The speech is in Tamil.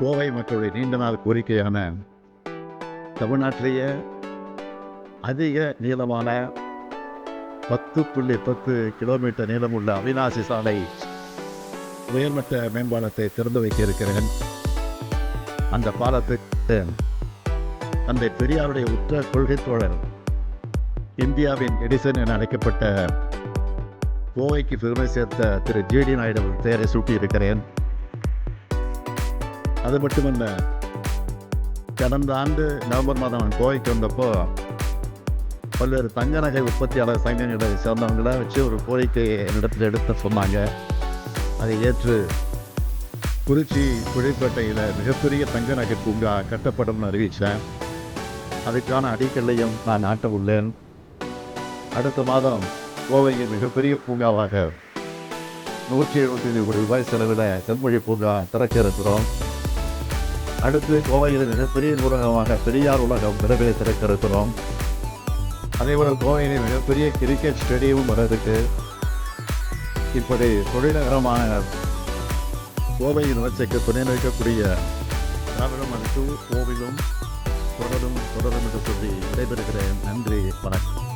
கோவை மக்களுடைய நீண்ட நாள் கோரிக்கையான தமிழ்நாட்டிலேயே அதிக நீளமான பத்து புள்ளி பத்து கிலோமீட்டர் நீளமுள்ள அவிநாசி சாலை உயர்மட்ட மேம்பாலத்தை திறந்து வைக்க இருக்கிறேன் அந்த பாலத்துக்கு தந்தை பெரியாருடைய உற்ற கொள்கை தோழர் இந்தியாவின் எடிசன் என அழைக்கப்பட்ட கோவைக்கு பெருமை சேர்த்த திரு ஜிடி நாயுடு பெயரை சூட்டியிருக்கிறேன். அது மட்டுமல்ல கடந்த ஆண்டு நவம்பர் மாதம் நான் கோவைக்கு வந்தப்போ பல்வேறு தங்க நகை உற்பத்தியாளர் சங்கங்களை சேர்ந்தவங்கள வச்சு ஒரு கோரிக்கை என்னிடத்தில் எடுத்து சொன்னாங்க. அதை ஏற்று குறிச்சி புழிப்பேட்டையில் மிகப்பெரிய தங்க நகை பூங்கா கட்டப்படும்னு அறிவித்தேன். அதுக்கான அடிக்கல்லையும் நான் நாட்ட உள்ளேன். அடுத்த மாதம் கோவையில் மிகப்பெரிய பூங்காவாக நூற்றி எழுபத்தி ஐந்து கோடி ரூபாய் செலவில் செம்மொழி பூங்கா திறக்க இருக்கிறோம் அடுத்து கோவையில் மிகப்பெரிய நூலகமாக பெரியார் உலகம் விரைவில் திறக்கிறோம் அதேபோல் கோவையில் மிகப்பெரிய கிரிக்கெட் ஸ்டேடியமும் வர்றதுக்கு இப்படி தொழிலகரமான கோவையின் யூனிவர்சிட்டிக்கு துணை நிற்கக்கூடிய திராவிடம் அடுத்து கோவிலும் தொடரும் தொடரும் என்று சொல்லி விடைபெறுகிறேன். நன்றி வணக்கம்.